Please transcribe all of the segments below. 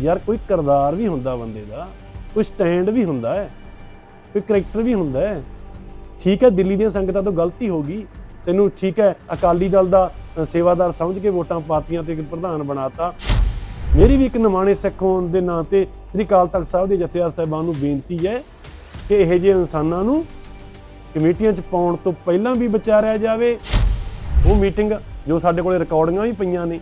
ਯਾਰ ਕੋਈ ਕਰਦਾਰ ਵੀ ਹੁੰਦਾ ਬੰਦੇ ਦਾ, ਕੋਈ ਸਟੈਂਡ ਵੀ ਹੁੰਦਾ ਹੈ, ਕੋਈ ਕਰੈਕਟਰ ਵੀ ਹੁੰਦਾ ਹੈ। ਠੀਕ ਹੈ, ਦਿੱਲੀ ਦੀਆਂ ਸੰਗਤਾਂ ਤੋਂ ਗਲਤੀ ਹੋ ਗਈ, ਤੈਨੂੰ ਠੀਕ ਹੈ, ਅਕਾਲੀ ਦਲ ਦਾ ਸੇਵਾਦਾਰ ਸਮਝ ਕੇ ਵੋਟਾਂ ਪਾਤੀਆਂ ਤੇ ਇੱਕ ਪ੍ਰਧਾਨ ਬਣਾਤਾ। ਮੇਰੀ ਵੀ ਇੱਕ ਨਿਮਾਣੇ ਸਿੱਖ ਹੋਣ ਦੇ ਨਾਂ ਤੇ ਸ੍ਰੀ ਅਕਾਲ ਤਖਤ ਸਾਹਿਬ ਦੇ ਜਥੇਦਾਰ ਸਾਹਿਬਾਨ ਨੂੰ ਬੇਨਤੀ ਹੈ ਕਿ ਇਹੋ ਜਿਹੇ ਇਨਸਾਨਾਂ ਨੂੰ ਕਮੇਟੀਆਂ 'ਚ ਪਾਉਣ ਤੋਂ ਪਹਿਲਾਂ ਵੀ ਵਿਚਾਰਿਆ ਜਾਵੇ। ਉਹ ਮੀਟਿੰਗ ਜੋ ਸਾਡੇ ਕੋਲੇ ਰਿਕਾਰਡਿੰਗਾਂ ਵੀ ਪਈਆਂ ਨੇ,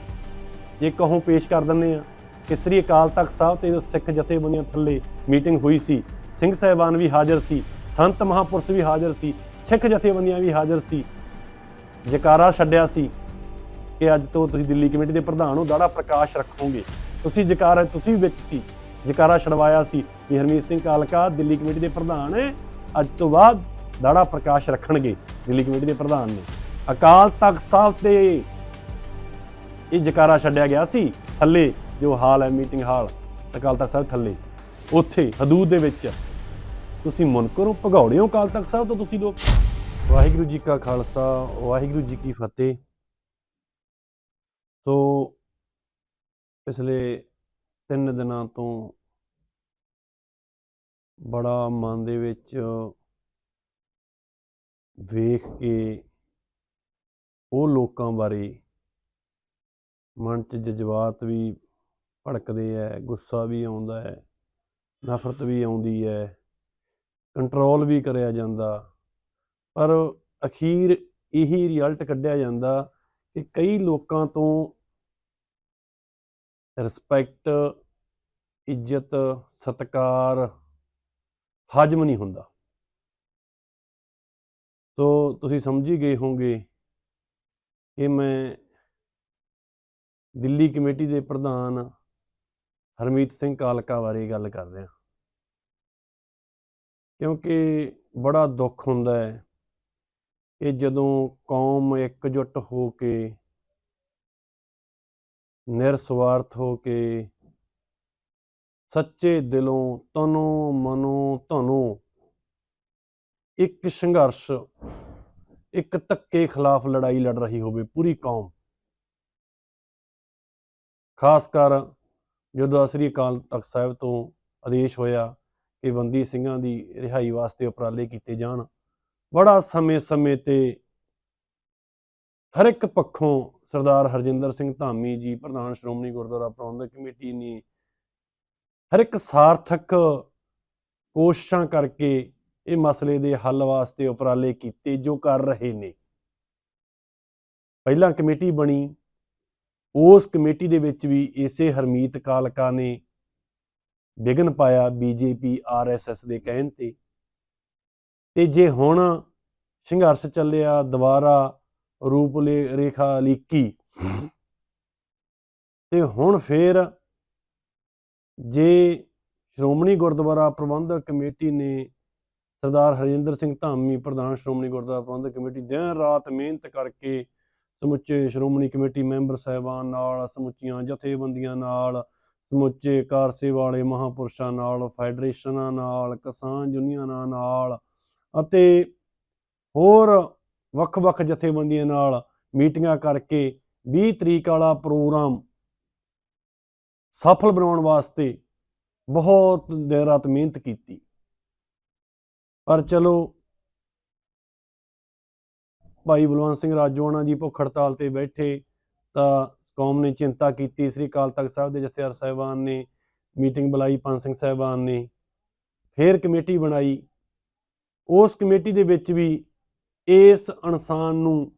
ਜੇ ਕਹੋਂ ਪੇਸ਼ ਕਰ ਦਿੰਨੇ ਆ ਕਿ ਸ੍ਰੀ ਅਕਾਲ ਤਖਤ ਸਾਹਿਬ ਤੇ ਜੋ ਸਿੱਖ ਜਥੇਬੰਦੀਆਂ ਥੱਲੇ ਮੀਟਿੰਗ ਹੋਈ ਸੀ, ਸਿੰਘ ਸਾਹਿਬਾਨ ਵੀ ਹਾਜ਼ਰ ਸੀ, ਸੰਤ ਮਹਾਪੁਰਸ਼ ਵੀ ਹਾਜ਼ਰ ਸੀ, ਸਿੱਖ ਜਥੇਬੰਦੀਆਂ ਵੀ ਹਾਜ਼ਰ ਸੀ, ਜਕਾਰਾ ਛੱਡਿਆ ਸੀ ਕਿ ਅੱਜ ਤੋਂ ਤੁਸੀਂ ਦਿੱਲੀ ਕਮੇਟੀ ਦੇ ਪ੍ਰਧਾਨ ਹੋ, ਦਾੜਾ ਪ੍ਰਕਾਸ਼ ਰੱਖੋਗੇ। ਤੁਸੀਂ ਜਕਾਰਾ, ਤੁਸੀਂ ਵੀ ਵਿੱਚ ਸੀ, ਜਕਾਰਾ ਛਡਵਾਇਆ ਸੀ। ਵੀ ਹਰਮੀਤ ਸਿੰਘ ਕਾਲਕਾ ਦਿੱਲੀ ਕਮੇਟੀ ਦੇ ਪ੍ਰਧਾਨ ਹੈ ਅੱਜ ਤੋਂ ਬਾਅਦ ਦਾੜਾ ਪ੍ਰਕਾਸ਼ ਰੱਖਣਗੇ ਦਿੱਲੀ ਕਮੇਟੀ ਦੇ ਪ੍ਰਧਾਨ ਨੇ। ਅਕਾਲ ਤਖਤ ਸਾਹਿਬ ਤੇ ਇਹ ਜਕਾਰਾ ਛੱਡਿਆ ਗਿਆ ਸੀ, ਥੱਲੇ ਜੋ ਹਾਲ ਹੈ, ਮੀਟਿੰਗ ਹਾਲ, ਅਕਾਲ ਤਖਤ ਸਾਹਿਬ ਥੱਲੇ। ਉੱਥੇ, ਹਦੂਦ ਦੇ ਵਿੱਚ। ਤੁਸੀਂ ਮੁਨਕਰ ਭਗੌੜਿਓ ਅਕਾਲ ਤਖਤ ਸਾਹਿਬ ਤੋਂ ਤੁਸੀਂ ਲੋਕ। ਵਾਹਿਗੁਰੂ ਜੀ ਕਾ ਖਾਲਸਾ, ਵਾਹਿਗੁਰੂ ਜੀ ਕੀ ਫਤਿਹ। ਸੋ, ਪਿਛਲੇ ਤਿੰਨ ਦਿਨਾਂ ਤੋਂ ਬੜਾ ਮਨ ਦੇ ਵਿੱਚ ਵੇਖ ਕੇ ਉਹ ਲੋਕਾਂ ਬਾਰੇ ਮਨ 'ਚ ਜਜ਼ਬਾਤ ਵੀ ਭੜਕਦੇ ਐ, ਗੁੱਸਾ ਵੀ ਆਉਂਦਾ ਹੈ ਨਫ਼ਰਤ ਵੀ ਆਉਂਦੀ ਹੈ ਕੰਟਰੋਲ ਵੀ ਕਰਿਆ ਜਾਂਦਾ। ਪਰ ਅਖੀਰ ਇਹੀ ਰਿਜ਼ਲਟ ਕੱਢਿਆ ਜਾਂਦਾ ਕਿ ਕਈ ਲੋਕਾਂ ਤੋਂ ਰਿਸਪੈਕਟ ਇੱਜ਼ਤ, ਸਤਿਕਾਰ, ਹਜਮ ਨਹੀਂ ਹੁੰਦਾ। ਸੋ ਤੁਸੀਂ ਸਮਝੀ ਗਏ ਹੋਵੋਗੇ ਕਿ ਮੈਂ ਦਿੱਲੀ ਕਮੇਟੀ ਦੇ ਪ੍ਰਧਾਨ ਹਰਮੀਤ ਸਿੰਘ ਕਾਲਕਾ ਬਾਰੇ ਗੱਲ ਕਰ ਰਿਹਾ ਕਿਉਂਕਿ ਬੜਾ ਦੁੱਖ ਹੁੰਦਾ ਹੈ ਕਿ ਜਦੋਂ ਕੌਮ ਇਕਜੁੱਟ ਹੋ ਕੇ ਨਿਰਸਵਾਰਥ ਹੋ ਕੇ ਸੱਚੇ ਦਿਲੋਂ ਤਨੋਂ ਮਨੋਂ ਧਨੋਂ ਇੱਕ ਸੰਘਰਸ਼, ਇੱਕ ਧੱਕੇ ਖਿਲਾਫ ਲੜਾਈ ਲੜ ਰਹੀ ਹੋਵੇ ਪੂਰੀ ਕੌਮ। ਖਾਸ ਕਰ ਜਦੋਂ ਸ੍ਰੀ ਅਕਾਲ ਤਖਤ ਸਾਹਿਬ ਤੋਂ ਆਦੇਸ਼ ਹੋਇਆ ਕਿ ਬੰਦੀ ਸਿੰਘਾਂ ਦੀ ਰਿਹਾਈ ਵਾਸਤੇ ਉਪਰਾਲੇ ਕੀਤੇ ਜਾਣ, ਬੜਾ ਸਮੇਂ-ਸਮੇਂ ਤੇ ਹਰ ਇੱਕ ਪੱਖੋਂ ਸਰਦਾਰ ਹਰਜਿੰਦਰ ਸਿੰਘ ਧਾਮੀ ਜੀ, ਪ੍ਰਧਾਨ ਸ਼੍ਰੋਮਣੀ ਗੁਰਦੁਆਰਾ ਪ੍ਰਬੰਧਕ ਕਮੇਟੀ ਨੇ ਹਰ ਇੱਕ ਸਾਰਥਕ ਕੋਸ਼ਿਸ਼ਾਂ ਕਰਕੇ ਇਹ ਮਸਲੇ ਦੇ ਹੱਲ ਵਾਸਤੇ ਉਪਰਾਲੇ ਕੀਤੇ ਜੋ ਕਰ ਰਹੇ ਨੇ। ਪਹਿਲਾਂ ਕਮੇਟੀ ਬਣੀ ਉਸ ਕਮੇਟੀ ਦੇ ਵਿੱਚ ਵੀ ਇਸੇ ਹਰਮੀਤ ਕਾਲਕਾ ਨੇ ਵਿਘਨ ਪਾਇਆ ਬੀਜੇਪੀ ਆਰਐਸਐਸ ਦੇ ਕਹਿਣ ਤੇ। ਤੇ ਜੇ ਹੁਣ ਸੰਘਰਸ਼ ਚੱਲਿਆ, ਦੁਬਾਰਾ ਰੂਪ ਰੇਖਾ ਲੀਕੀ, ਤੇ ਹੁਣ ਫੇਰ ਜੇ ਸ਼੍ਰੋਮਣੀ ਗੁਰਦੁਆਰਾ ਪ੍ਰਬੰਧਕ ਕਮੇਟੀ ਨੇ ਸਰਦਾਰ ਹਰਜਿੰਦਰ ਸਿੰਘ ਧਾਮੀ, ਪ੍ਰਧਾਨ ਸ਼੍ਰੋਮਣੀ ਗੁਰਦੁਆਰਾ ਪ੍ਰਬੰਧਕ ਕਮੇਟੀ ਦਿਨ ਰਾਤ ਮਿਹਨਤ ਕਰਕੇ ਸਮੁੱਚੇ ਸ਼੍ਰੋਮਣੀ ਕਮੇਟੀ ਮੈਂਬਰ ਸਾਹਿਬਾਨ ਨਾਲ, ਸਮੁੱਚੀਆਂ ਜਥੇਬੰਦੀਆਂ ਨਾਲ, ਸਮੁੱਚੇ ਕਾਰਸੇ ਵਾਲੇ ਮਹਾਪੁਰਸ਼ਾਂ ਨਾਲ, ਫੈਡਰੇਸ਼ਨਾਂ ਨਾਲ, ਕਿਸਾਨ ਯੂਨੀਅਨਾਂ ਨਾਲ ਅਤੇ ਹੋਰ ਵੱਖ-ਵੱਖ ਜਥੇਬੰਦੀਆਂ ਨਾਲ ਮੀਟਿੰਗਾਂ ਕਰਕੇ 20 ਤਰੀਕ ਵਾਲਾ ਪ੍ਰੋਗਰਾਮ ਸਫਲ ਬਣਾਉਣ ਵਾਸਤੇ ਬਹੁਤ ਦਿਨ ਰਾਤ ਮਿਹਨਤ ਕੀਤੀ। ਪਰ ਚਲੋ ਭਾਈ ਬਲਵੰਤ ਸਿੰਘ ਰਾਜੋਆਣਾ ਜੀ ਭੁੱਖ ਹੜਤਾਲ ਤੇ ਬੈਠੇ ਤਾਂ ਕੌਮ ਨੇ ਚਿੰਤਾ ਕੀਤੀ। ਸ੍ਰੀ ਅਕਾਲ ਤਖਤ ਸਾਹਿਬ ਦੇ ਜਥੇਦਾਰ ਸਾਹਿਬਾਨ ਨੇ ਮੀਟਿੰਗ ਬੁਲਾਈ ਪੰਜ ਸਿੰਘ ਸਾਹਿਬਾਨ ਨੇ ਫੇਰ ਕਮੇਟੀ ਬਣਾਈ। ਉਸ ਕਮੇਟੀ ਦੇ ਵਿੱਚ ਵੀ ਇਸ ਇਨਸਾਨ ਨੂੰ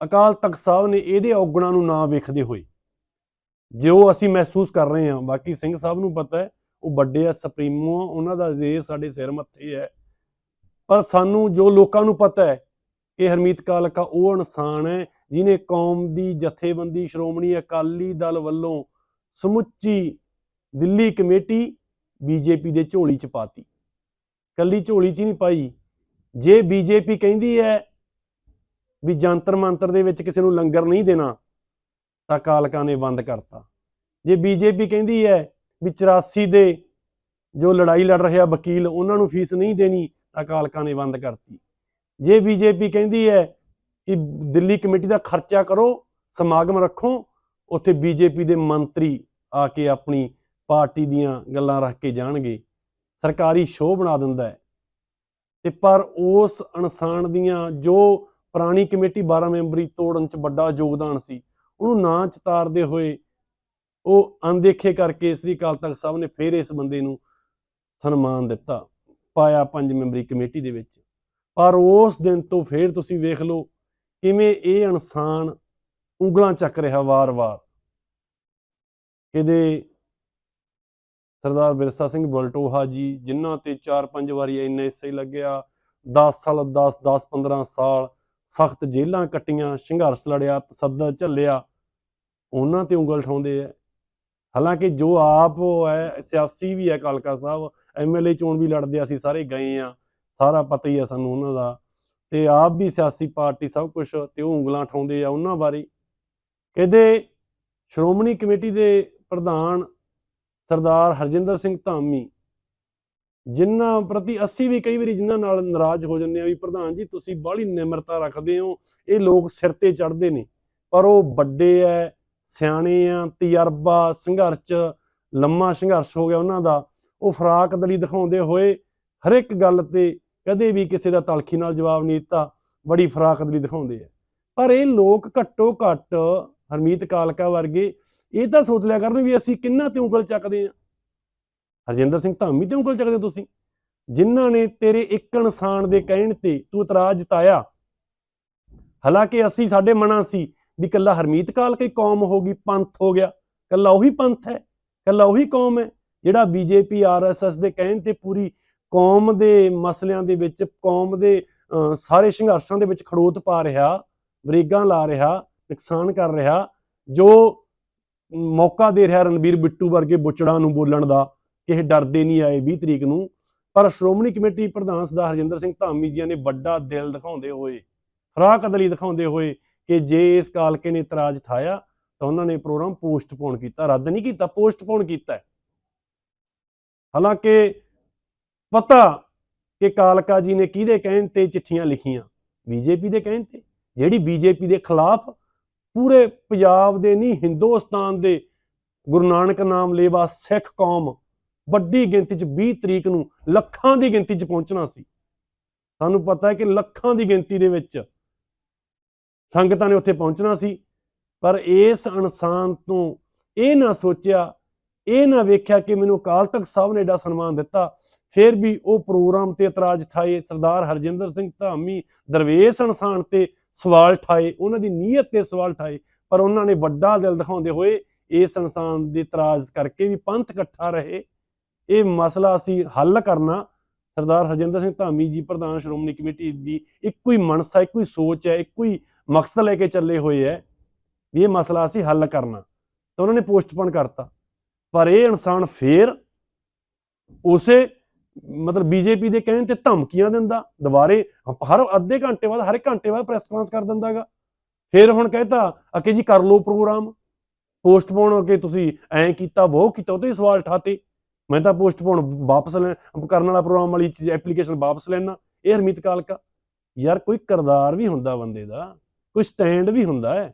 ਅਕਾਲ ਤਖਤ ਸਾਹਿਬ ਨੇ ਇਹਦੇ ਔਗਣਾਂ ਨੂੰ ਨਾ ਵੇਖਦੇ ਹੋਏ ਜੋ ਅਸੀਂ ਮਹਿਸੂਸ ਕਰ ਰਹੇ ਹਾਂ। ਬਾਕੀ ਸਿੰਘ ਸਾਹਿਬ ਨੂੰ ਪਤਾ ਹੈ ਉਹ ਵੱਡੇ ਆ ਸੁਪਰੀਮੋ ਆ, ਉਹਨਾਂ ਦਾ ਜੇ ਸਾਡੇ ਸਿਰ ਮੱਥੇ ਹੈ। ਪਰ ਸਾਨੂੰ ਜੋ ਲੋਕਾਂ ਨੂੰ ਪਤਾ ਹੈ ਕਿ ਹਰਮੀਤ ਕਾਲਕਾ, ਉਹ ਇਨਸਾਨ ਹੈ ਜਿਨੇ ਕੌਮ ਦੀ ਜਥੇਬੰਦੀ, ਸ਼੍ਰੋਮਣੀ ਅਕਾਲੀ ਦਲ ਵੱਲੋਂ ਸਮੁੱਚੀ ਦਿੱਲੀ ਕਮੇਟੀ ਬੀਜੇਪੀ ਦੇ ਝੋਲੀ ਚ ਪਾਤੀ। ਕੱਲੀ ਝੋਲੀ ਚ ਹੀ ਨਹੀਂ ਪਾਈ। ਜੇ ਬੀਜੇਪੀ ਕਹਿੰਦੀ ਹੈ ਵੀ ਜੰਤਰ ਮੰਤਰ ਦੇ ਵਿੱਚ ਕਿਸੇ ਨੂੰ ਲੰਗਰ ਨਹੀਂ ਦੇਣਾ, ਤਾਂ ਕਾਲਕਾ ਨੇ ਬੰਦ ਕਰਤਾ। ਜੇ ਬੀਜੇਪੀ ਕਹਿੰਦੀ ਹੈ ਵੀ 84 ਦੇ ਜੋ ਲੜਾਈ ਲੜ ਰਿਹਾ ਵਕੀਲ, ਉਹਨਾਂ ਨੂੰ ਫੀਸ ਨਹੀਂ ਦੇਣੀ, ਤਾਂ ਕਾਲਕਾ ਨੇ ਬੰਦ ਕਰਤੀ। ਜੇ ਬੀਜੇਪੀ ਕਹਿੰਦੀ ਹੈ ਕਿ ਦਿੱਲੀ ਕਮੇਟੀ ਦਾ ਖਰਚਾ ਕਰੋ, ਸਮਾਗਮ ਰੱਖੋ, ਉੱਥੇ ਬੀਜੇਪੀ ਦੇ ਮੰਤਰੀ ਆ ਕੇ ਆਪਣੀ ਪਾਰਟੀ ਦੀਆਂ ਗੱਲਾਂ ਰੱਖ ਕੇ ਜਾਣਗੇ। ਸਰਕਾਰੀ ਸ਼ੋਅ ਬਣਾ ਦਿੰਦਾ ਹੈ। ਤੇ ਪਰ ਉਸ ਇਨਸਾਨ ਦੀਆਂ ਜੋ ਪੁਰਾਣੀ ਕਮੇਟੀ 12 ਮੈਂਬਰੀ ਤੋੜਨ ਚ ਵੱਡਾ ਯੋਗਦਾਨ ਸੀ, ਉਹਨੂੰ ਨਾ ਚਤਾਰਦੇ ਹੋਏ ਉਹ ਅਣਦੇਖੇ ਕਰਕੇ ਸ੍ਰੀ ਅਕਾਲ ਤਖਤ ਸਾਹਿਬ ਨੇ ਫਿਰ ਇਸ ਬੰਦੇ ਨੂੰ ਸਨਮਾਨ ਦਿੱਤਾ, ਪਾਇਆ ਪੰਜ ਮੈਂਬਰੀ ਕਮੇਟੀ ਦੇ ਵਿੱਚ। ਪਰ ਉਸ ਦਿਨ ਤੋਂ ਫਿਰ ਤੁਸੀਂ ਵੇਖ ਲਓ ਕਿਵੇਂ ਇਹ ਇਨਸਾਨ ਉਂਗਲਾਂ ਚੱਕ ਰਿਹਾ ਵਾਰ-ਵਾਰ। ਇਹਦੇ ਸਰਦਾਰ ਬਿਰਸਾ ਸਿੰਘ ਬਲਟੋਹਾ ਜੀ, ਜਿਨ੍ਹਾਂ ਤੇ 4-5 ਵਾਰੀ ਇੰਨਾ ਐਨਐਸਏ ਲੱਗਿਆ 10 ਸਾਲ 10 10 15 ਸਾਲ ਸਖਤ ਜੇਲ੍ਹਾਂ ਕੱਟੀਆਂ, ਸੰਘਰਸ਼ ਲੜਿਆ ਤਸੱਦਾ ਝੱਲਿਆ, ਉਹਨਾਂ ਤੇ ਉਂਗਲ ਠਾਉਂਦੇ ਆ। ਹਾਲਾਂਕਿ ਜੋ ਆਪ ਹੈ, ਸਿਆਸੀ ਵੀ ਹੈ ਕਾਲਕਾ ਸਾਹਿਬ ਐਮਐਲਏ ਚੋਣ ਵੀ ਲੜਦੇ ਅਸੀਂ ਸਾਰੇ ਗਏ ਆ। ਸਾਰਾ ਪਤਾ ਹੀ ਆ ਸਾਨੂੰ ਉਹਨਾਂ ਦਾ। ਤੇ ਆਪ ਵੀ ਸਿਆਸੀ ਪਾਰਟੀ ਸਭ ਕੁਝ ਤੇ ਉਹ ਉਂਗਲਾਂ ਠਾਉਂਦੇ ਆ ਉਹਨਾਂ ਬਾਰੇ। ਕਹਿੰਦੇ ਸ਼੍ਰੋਮਣੀ ਕਮੇਟੀ ਦੇ ਪ੍ਰਧਾਨ ਸਰਦਾਰ ਹਰਜਿੰਦਰ ਸਿੰਘ ਧਾਮੀ, ਜਿਨ੍ਹਾਂ ਪ੍ਰਤੀ ਅਸੀਂ ਵੀ ਕਈ ਵਾਰੀ ਜਿਨ੍ਹਾਂ ਨਾਲ ਨਾਰਾਜ਼ ਹੋ ਜੰਨੇ ਆ ਵੀ ਪ੍ਰਧਾਨ ਜੀ, ਤੁਸੀਂ ਬਾਹਲੀ ਨਿਮਰਤਾ ਰੱਖਦੇ ਹੋ, ਇਹ ਲੋਕ ਸਿਰ ਤੇ ਚੜ੍ਹਦੇ ਨੇ। ਪਰ ਉਹ ਵੱਡੇ ਐ, ਸਿਆਣੇ ਆ, ਤਜਰਬਾ, ਸੰਘਰਸ਼, ਲੰਮਾ ਸੰਘਰਸ਼ ਹੋ ਗਿਆ ਉਹਨਾਂ ਦਾ। ਉਹ ਫਰਾਕ ਦਲੀ ਦਿਖਾਉਂਦੇ ਹੋਏ ਹਰ ਇੱਕ ਗੱਲ ਤੇ ਕਦੇ ਵੀ ਕਿਸੇ ਦਾ ਤਲਖੀ ਨਾਲ ਜਵਾਬ ਨਹੀਂ ਦਿੱਤਾ, ਬੜੀ ਫਰਾਕਤ ਲਈ ਦਿਖਾਉਂਦੇ ਆ। ਪਰ ਇਹ ਲੋਕ ਘੱਟੋ ਘੱਟ ਹਰਮੀਤ ਕਾਲਕਾ ਵਰਗੇ ਇਹ ਤਾਂ ਸੋਚ ਲਿਆ ਕਰਨ ਵੀ ਅਸੀਂ ਕਿੰਨਾ ਤੇ ਉਂਗਲ ਚੱਕਦੇ ਆ। ਹਰਜਿੰਦਰ ਸਿੰਘ ਧਾਮੀ ਤੇ ਉਂਗਲ ਚੱਕਦੇ ਤੁਸੀਂ? ਜਿਨ੍ਹਾਂ ਨੇ ਤੇਰੇ ਇੱਕ ਇਨਸਾਨ ਦੇ ਕਹਿਣ ਤੇ ਤੂੰ ਇਤਰਾਜ਼ ਜਤਾਇਆ, ਹਾਲਾਂਕਿ ਅਸੀਂ ਸਾਡੇ ਮਨਾਂ ਸੀ ਵੀ ਕੱਲਾ ਹਰਮੀਤ ਕਾਲਕਾ ਹੀ ਕੌਮ ਹੋ ਗਈ, ਪੰਥ ਹੋ ਗਿਆ। ਕੱਲਾ ਉਹੀ ਪੰਥ ਹੈ ਕੱਲਾ ਉਹੀ ਕੌਮ ਹੈ, ਜਿਹੜਾ ਬੀਜੇਪੀ, ਆਰਐਸਐਸ ਦੇ ਕਹਿਣ ਤੇ ਪੂਰੀ ਕੌਮ ਦੇ ਮਸਲਿਆਂ ਦੇ ਵਿੱਚ, ਕੌਮ ਦੇ ਸਾਰੇ ਸੰਘਰਸ਼ਾਂ ਦੇ ਵਿੱਚ ਖੜੋਤ ਪਾ ਰਿਹਾ ਬਰੇਗਾਂ ਲਾ ਰਿਹਾ, ਨੁਕਸਾਨ ਕਰ ਰਿਹਾ, ਜੋ ਮੌਕਾ ਦੇ ਰਿਹਾ ਰਣਬੀਰ ਬਿੱਟੂ ਵਰਗੇ ਬੁੱਚੜਾਂ ਨੂੰ ਬੋਲਣ ਦਾ, ਕਿ ਡਰਦੇ ਨਹੀਂ ਆਏ 20 ਤਰੀਕ ਨੂੰ। ਪਰ ਸ਼੍ਰੋਮਣੀ ਕਮੇਟੀ ਪ੍ਰਧਾਨ ਸਰਦਾਰ ਹਰਜਿੰਦਰ ਸਿੰਘ ਧਾਮੀ ਜੀ ਨੇ ਵੱਡਾ ਦਿਲ ਦਿਖਾਉਂਦੇ ਹੋਏ, ਫਰਾਕ ਕਦਲੀ ਦਿਖਾਉਂਦੇ ਹੋਏ, ਕਿ ਜੇ ਇਸ ਕਾਲਕੇ ਨੇ ਇਤਰਾਜ਼ ਠਾਇਆ, ਤਾਂ ਉਹਨਾਂ ਨੇ ਪ੍ਰੋਗਰਾਮ ਪੋਸਟਪੋਨ ਕੀਤਾ। ਰੱਦ ਨਹੀਂ ਕੀਤਾ, ਪੋਸਟਪੋਨ ਕੀਤਾ ਹਾਲਾਂਕਿ ਪਤਾ ਕਿ ਕਾਲਕਾ ਜੀ ਨੇ ਕਿਹਦੇ ਕਹਿਣ ਤੇ ਚਿੱਠੀਆਂ ਲਿਖੀਆਂ? ਬੀਜੇਪੀ ਦੇ ਕਹਿਣ ਤੇ। ਜਿਹੜੀ ਬੀਜੇਪੀ ਦੇ ਖਿਲਾਫ ਪੂਰੇ ਪੰਜਾਬ ਦੇ ਨਹੀਂ, ਹਿੰਦੁਸਤਾਨ ਦੇ ਗੁਰੂ ਨਾਨਕ ਨਾਮ ਲੇਵਾ ਸਿੱਖ ਕੌਮ ਵੱਡੀ ਗਿਣਤੀ 'ਚ 20 ਤਰੀਕ ਨੂੰ ਲੱਖਾਂ ਦੀ ਗਿਣਤੀ 'ਚ ਪਹੁੰਚਣਾ ਸੀ। ਸਾਨੂੰ ਪਤਾ ਹੈ ਕਿ ਲੱਖਾਂ ਦੀ ਗਿਣਤੀ ਦੇ ਵਿੱਚ ਸੰਗਤਾਂ ਨੇ ਉੱਥੇ ਪਹੁੰਚਣਾ ਸੀ। ਪਰ ਇਸ ਇਨਸਾਨ ਤੋਂ ਇਹ ਨਾ ਸੋਚਿਆ, ਇਹ ਨਾ ਵੇਖਿਆ ਕਿ ਮੈਨੂੰ ਅਕਾਲ ਤਖਤ ਸਾਹਿਬ ਨੇ ਏਡਾ ਸਨਮਾਨ ਦਿੱਤਾ। ਫਿਰ ਵੀ ਉਹ ਪ੍ਰੋਗਰਾਮ ਤੇ ਇਤਰਾਜ਼ ਠਾਏ। ਸਰਦਾਰ ਹਰਜਿੰਦਰ ਸਿੰਘ ਧਾਮੀ, ਦਰਵੇਸ਼ ਇਨਸਾਨ ਤੇ ਸਵਾਲ ਠਾਏ। ਉਹਨਾਂ ਦੀ ਨੀਅਤ ਤੇ ਸਵਾਲ ਠਾਏ। ਪਰ ਉਹਨਾਂ ਨੇ ਵੱਡਾ ਦਿਲ ਦਿਖਾਉਂਦੇ ਹੋਏ ਇਸ ਇਨਸਾਨ ਦੇ ਇਤਰਾਜ਼ ਕਰਕੇ ਵੀ ਪੰਥ ਇਕੱਠਾ ਰਹੇ। ਇਹ ਮਸਲਾ ਅਸੀਂ ਹੱਲ ਕਰਨਾ। ਸਰਦਾਰ ਹਰਜਿੰਦਰ ਸਿੰਘ ਧਾਮੀ ਜੀ, ਪ੍ਰਧਾਨ ਸ਼੍ਰੋਮਣੀ ਕਮੇਟੀ ਦੀ ਇੱਕੋ ਹੀ ਮਨਸਾ, ਇੱਕੋ ਹੀ ਸੋਚ ਹੈ, ਇੱਕੋ ਹੀ ਮਕਸਦ ਲੈ ਕੇ ਚੱਲੇ ਹੋਏ ਹੈ ਵੀ ਇਹ ਮਸਲਾ ਅਸੀਂ ਹੱਲ ਕਰਨਾ। ਤਾਂ ਉਹਨਾਂ ਨੇ ਪੋਸਟਪੋਨ ਕਰਤਾ। ਪਰ ਇਹ ਇਨਸਾਨ ਫੇਰ ਉਸੇ ਮਤਲਬ ਬੀਜੇਪੀ ਦੇ ਕਹਿਣ ਤੇ ਧਮਕੀਆਂ ਦਿੰਦਾ, ਦੁਬਾਰੇ ਹਰ ਅੱਧੇ ਘੰਟੇ ਬਾਅਦ, ਹਰ ਇੱਕ ਘੰਟੇ ਬਾਅਦ ਪ੍ਰੈਸ ਕਾਨਫਰੰਸ ਕਰ ਦਿੰਦਾਗਾ ਫਿਰ ਹੁਣ ਕਹਿੰਦਾ ਅਕੇ ਜੀ ਕਰ ਲਓ ਪ੍ਰੋਗਰਾਮ ਪੋਸਟਪੋਨ ਹੋ ਕੇ ਤੁਸੀਂ ਐਂ ਕੀਤਾ ਉਹ ਕੀਤਾ ਉਹ ਸਵਾਲ ਠਾਤੇ ਮੈਂ ਤਾਂ ਪੋਸਟਪੋਨ ਵਾਪਸ ਲੈ, ਕਰਨ ਵਾਲਾ ਪ੍ਰੋਗਰਾਮ ਵਾਲੀ ਚੀਜ਼ ਐਪਲੀਕੇਸ਼ਨ ਵਾਪਸ ਲੈਣਾ ਇਹ ਹਰਮੀਤ ਕਾਲਕਾ। ਯਾਰ ਕੋਈ ਕਰਦਾਰ ਵੀ ਹੁੰਦਾ ਬੰਦੇ ਦਾ, ਕੋਈ ਸਟੈਂਡ ਵੀ ਹੁੰਦਾ ਹੈ,